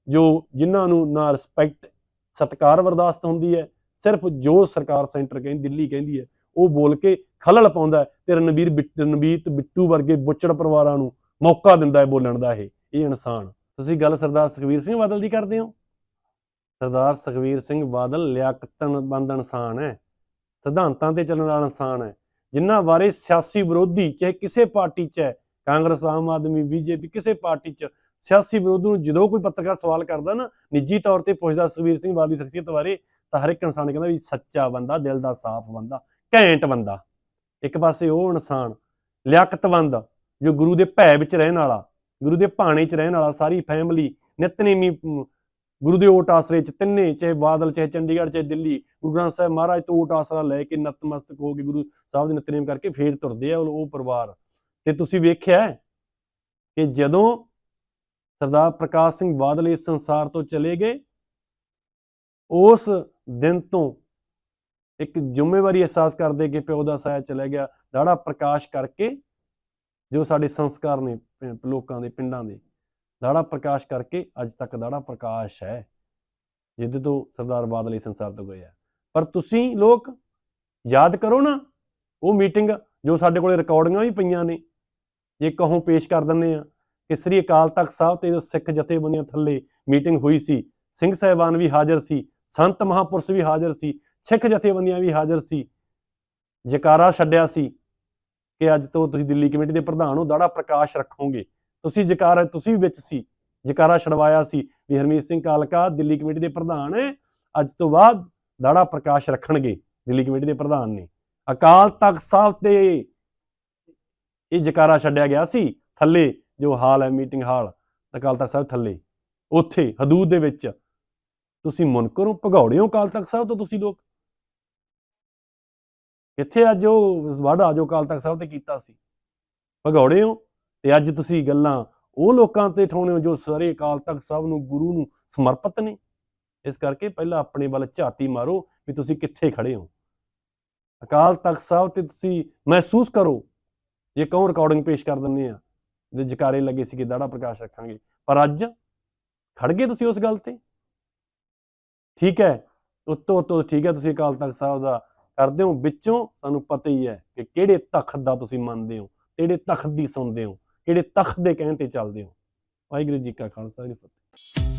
ਜੋ ਜਿਨ੍ਹਾਂ ਨੂੰ ਨਾ ਰਿਸਪੈਕਟ ਸਤਕਾਰ ਬਰਦਾਸ਼ਤ ਹੁੰਦੀ ਹੈ। ਸਿਰਫ ਜੋ ਸਰਕਾਰ ਸੈਂਟਰ ਕਹਿੰਦੀ, ਦਿੱਲੀ ਕਹਿੰਦੀ ਹੈ ਉਹ ਬੋਲ ਕੇ ਖਲਲ ਪਾਉਂਦਾ ਤੇ ਰਣਵੀਰ ਬਿੱਟ- ਰਣਵੀਰ ਬਿੱਟੂ ਵਰਗੇ ਬੁੱਚੜ ਪਰਿਵਾਰਾਂ ਨੂੰ ਮੌਕਾ ਦਿੰਦਾ ਹੈ ਬੋਲਣ ਦਾ ਇਹ ਇਹ ਇਨਸਾਨ। ਤੁਸੀਂ ਗੱਲ ਸਰਦਾਰ ਸੁਖਵੀਰ ਸਿੰਘ ਬਾਦਲ ਦੀ ਕਰਦੇ ਹੋ? ਸਰਦਾਰ ਸੁਖਵੀਰ ਸਿੰਘ ਬਾਦਲ ਲਿਆਕਤਨਬੰਦ ਇਨਸਾਨ ਹੈ, ਸਿਧਾਂਤਾਂ ਤੇ ਚੱਲਣ ਵਾਲਾ ਇਨਸਾਨ ਹੈ, ਜਿਨ੍ਹਾਂ ਬਾਰੇ ਸਿਆਸੀ ਵਿਰੋਧੀ ਚਾਹੇ ਕਿਸੇ ਪਾਰਟੀ 'ਚ ਹੈ, ਕਾਂਗਰਸ, ਆਮ ਆਦਮੀ, ਬੀਜੇਪੀ, ਕਿਸੇ ਪਾਰਟੀ 'ਚ ਸਿਆਸੀ ਵਿਰੋਧ ਨੂੰ ਜਦੋਂ ਕੋਈ ਪੱਤਰਕਾਰ ਸਵਾਲ ਕਰਦਾ ਨਾ, ਨਿੱਜੀ ਤੌਰ ਤੇ ਪੁੱਛਦਾ ਸੁਖਵੀਰ ਸਿੰਘ ਬਾਦਲ ਦੀ ਸ਼ਖਸੀਅਤ ਬਾਰੇ, ਤਾਂ ਹਰ ਇੱਕ ਇਨਸਾਨ ਕਹਿੰਦਾ ਵੀ ਸੱਚਾ ਬੰਦਾ, ਦਿਲ ਦਾ ਸਾਫ਼ ਬੰਦਾ। ਘੈਂਟ ਬੰਦਾ। ਇੱਕ ਪਾਸੇ ਉਹ ਇਨਸਾਨ ਲਿਆਕਤਵੰਦ ਜੋ ਗੁਰੂ ਦੇ ਭੈ ਵਿੱਚ ਰਹਿਣ ਵਾਲਾ, ਗੁਰੂ ਦੇ ਭਾਣੇ 'ਚ ਰਹਿਣ ਵਾਲਾ, ਸਾਰੀ ਫੈਮਿਲੀ ਨਿਤਨੇਮੀ ਗੁਰੂ ਦੇ ਓਟ ਆਸਰੇ 'ਚ ਤਿੰਨੇ, ਚਾਹੇ ਬਾਦਲ, ਚਾਹੇ ਚੰਡੀਗੜ੍ਹ, ਚਾਹੇ ਦਿੱਲੀ, ਗੁਰੂ ਗ੍ਰੰਥ ਸਾਹਿਬ ਮਹਾਰਾਜ ਤੋਂ ਓਟ ਆਸਰਾ ਲੈ ਕੇ ਨਤਮਸਤਕ ਹੋ ਕੇ ਗੁਰੂ ਸਾਹਿਬ ਦੇ ਨਿਤਨੇਮ ਕਰਕੇ ਫੇਰ ਤੁਰਦੇ ਆ ਉਹ ਪਰਿਵਾਰ। ਤੇ ਤੁਸੀਂ ਵੇਖਿਆ ਕਿ ਜਦੋਂ ਸਰਦਾਰ ਪ੍ਰਕਾਸ਼ ਸਿੰਘ ਬਾਦਲ ਇਸ ਸੰਸਾਰ ਤੋਂ ਚਲੇ ਗਏ, ਉਸ ਦਿਨ ਤੋਂ ਇੱਕ ਜ਼ਿੰਮੇਵਾਰੀ ਅਹਿਸਾਸ ਕਰਦੇ ਕਿ ਪਿਓ ਦਾ ਸਾਇਆ ਚਲਾ ਗਿਆ, ਦਾੜਾ ਪ੍ਰਕਾਸ਼ ਕਰਕੇ ਜੋ ਸਾਡੇ ਸੰਸਕਾਰ ਨੇ ਪਿੰ- ਲੋਕਾਂ ਦੇ, ਪਿੰਡਾਂ ਦੇ, ਦਾੜਾ ਪ੍ਰਕਾਸ਼ ਕਰਕੇ ਅੱਜ ਤੱਕ ਦਾੜਾ ਪ੍ਰਕਾਸ਼ ਹੈ ਜਿੱਦ ਤੋਂ ਸਰਦਾਰ ਬਾਦਲ ਇਸ ਸੰਸਾਰ ਤੋਂ ਗਏ ਆ। ਪਰ ਤੁਸੀਂ ਲੋਕ ਯਾਦ ਕਰੋ ਨਾ, ਉਹ ਮੀਟਿੰਗ ਜੋ ਸਾਡੇ ਕੋਲੇ ਰਿਕਾਰਡਿੰਗਾਂ ਵੀ ਪਈਆਂ ਨੇ, ਜੇ ਕਹੋਂ ਪੇਸ਼ ਕਰ ਦਿੰਨੇ ਆ ਕਿ ਸ੍ਰੀ ਅਕਾਲ ਤਖਤ ਸਾਹਿਬ ਤੇ ਜੋ ਸਿੱਖ ਜਥੇਬੰਦੀਆਂ ਥੱਲੇ ਮੀਟਿੰਗ ਹੋਈ ਸੀ, ਸਿੰਘ ਸਾਹਿਬਾਨ ਵੀ ਹਾਜ਼ਰ ਸੀ, ਸੰਤ ਮਹਾਪੁਰਸ਼ ਵੀ ਹਾਜ਼ਰ ਸੀ ਸਿੱਖ ਜਥੇਬੰਦੀਆਂ ਵੀ ਹਾਜ਼ਰ ਸੀ, ਜਕਾਰਾ ਛੱਡਿਆ ਸੀ ਕਿ ਅੱਜ ਤੋਂ ਤੁਸੀਂ ਦਿੱਲੀ ਕਮੇਟੀ ਦੇ ਪ੍ਰਧਾਨ ਹੋ, ਦਾੜਾ ਪ੍ਰਕਾਸ਼ ਰੱਖੋਗੇ। ਤੁਸੀਂ ਜਕਾਰਾ, ਤੁਸੀਂ ਵੀ ਵਿੱਚ ਸੀ, ਜਕਾਰਾ ਛਡਵਾਇਆ ਸੀ ਵੀ ਹਰਮੀਤ ਸਿੰਘ ਕਾਲਕਾ ਦਿੱਲੀ ਕਮੇਟੀ ਦੇ ਪ੍ਰਧਾਨ ਹੈ, ਅੱਜ ਤੋਂ ਬਾਅਦ ਦਾੜਾ ਪ੍ਰਕਾਸ਼ ਰੱਖਣਗੇ ਦਿੱਲੀ ਕਮੇਟੀ ਦੇ ਪ੍ਰਧਾਨ ਨੇ। ਅਕਾਲ ਤਖਤ ਸਾਹਿਬ ਤੇ ਇਹ ਜਕਾਰਾ ਛੱਡਿਆ ਗਿਆ ਸੀ, ਥੱਲੇ ਜੋ ਹਾਲ ਹੈ, ਮੀਟਿੰਗ ਹਾਲ, ਅਕਾਲ ਤਖਤ ਸਾਹਿਬ ਥੱਲੇ। ਉੱਥੇ ਹਦੂਦ ਦੇ ਵਿੱਚ ਤੁਸੀਂ ਮੁਨਕਰ ਭਗੌੜਿਓ ਅਕਾਲ ਤਖਤ ਸਾਹਿਬ ਤੋਂ ਤੁਸੀਂ ਲੋਕ ਕਿੱਥੇ ਅੱਜ ਉਹ ਵੜ ਆਜੋ ਕਾਲ ਤਖਤ ਸਾਹਿਬ ਤੇ ਕੀਤਾ ਸੀ। ਭਗੌੜੇ ਹੋ ਤੇ ਅੱਜ ਤੁਸੀਂ ਗੱਲਾਂ ਉਹ ਲੋਕਾਂ ਤੇ ਠਾਉਣੇ ਹੋ ਜੋ ਸਾਰੇ ਅਕਾਲ ਤਖਤ ਸਾਹਿਬ ਨੂੰ, ਗੁਰੂ ਨੂੰ ਸਮਰਪਿਤ ਨੇ। ਇਸ ਕਰਕੇ ਪਹਿਲਾਂ ਆਪਣੇ ਵੱਲ ਝਾਤੀ ਮਾਰੋ ਵੀ ਤੁਸੀਂ ਕਿੱਥੇ ਖੜੇ ਹੋ। ਅਕਾਲ ਤਖਤ ਸਾਹਿਬ ਤੇ ਤੁਸੀਂ ਮਹਿਸੂਸ ਕਰੋ, ਜੇ ਕਹੋ ਰਿਕਾਰਡਿੰਗ ਪੇਸ਼ ਕਰ ਦਿੰਨੇ ਆ, ਜੇ ਜਕਾਰੇ ਲੱਗੇ ਸੀ ਕਿ ਦਾੜਾ ਪ੍ਰਕਾਸ਼ ਰੱਖਾਂਗੇ। ਪਰ ਅੱਜ ਖੜ ਗਏ ਤੁਸੀਂ ਉਸ ਗੱਲ ਤੇ। ਠੀਕ ਹੈ ਉੱਤੋਂ ਉੱਤੋਂ ਠੀਕ ਹੈ, ਤੁਸੀਂ ਅਕਾਲ ਤਖਤ ਸਾਹਿਬ ਦਾ ਕਰਦੇ ਹੋ, ਵਿੱਚੋਂ ਸਾਨੂੰ ਪਤਾ ਹੀ ਹੈ ਕਿ ਕਿਹੜੇ ਤਖਤ ਦਾ ਤੁਸੀਂ ਮੰਨਦੇ ਹੋ, ਕਿਹੜੇ ਤਖਤ ਦੀ ਸੁਣਦੇ ਹੋ, ਕਿਹੜੇ ਤਖਤ ਦੇ ਕਹਿਣ ਤੇ ਚੱਲਦੇ ਹੋ। ਵਾਹਿਗੁਰੂ ਜੀ ਕਾ ਖਾਲਸਾ ਜੀ ਫਤਿਹ।